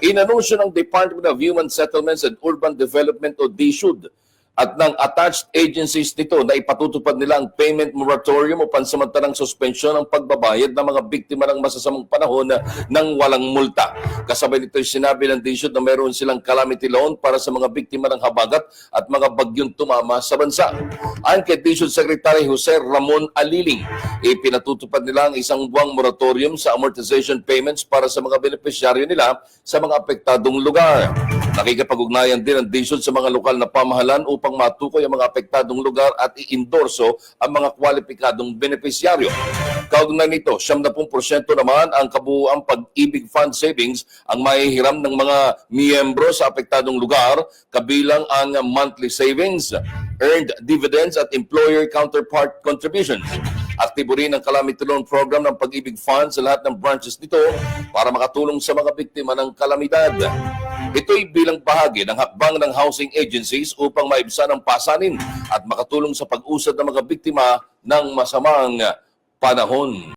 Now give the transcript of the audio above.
Inanunsyo ng Department of Human Settlements and Urban Development o DSUD at ng attached agencies nito na ipatutupad nila ang payment moratorium o pansamantalang suspensyon ng pagbabayad ng mga biktima ng masasamang panahon na, ng walang multa. Kasabay nito sinabi ng DSUD na meron silang calamity loan para sa mga biktima ng habagat at mga bagyong tumama sa bansa. Ayon kay DSUD Secretary Jose Ramon Aliling, ipinatutupad nila ang isang buwang moratorium sa amortization payments para sa mga benepisyaryo nila sa mga apektadong lugar. Nakikipag-ugnayan din ang DSUD sa mga lokal na pamahalan upang matukoy ang mga apektadong lugar at i-endorso ang mga kwalipikadong benepisyaryo. Kaugnay nito, 70% naman ang kabuuang pag-ibig fund savings ang mahihiram ng mga miyembro sa apektadong lugar, kabilang ang monthly savings, earned dividends at employer counterpart contributions. Aktibo rin ang calamity loan program ng pag-ibig fund sa lahat ng branches nito para makatulong sa mga biktima ng kalamidad. Ito'y bilang bahagi ng hakbang ng housing agencies upang maibsan ang pasanin at makatulong sa pag-usad ng mga biktima ng masamang panahon.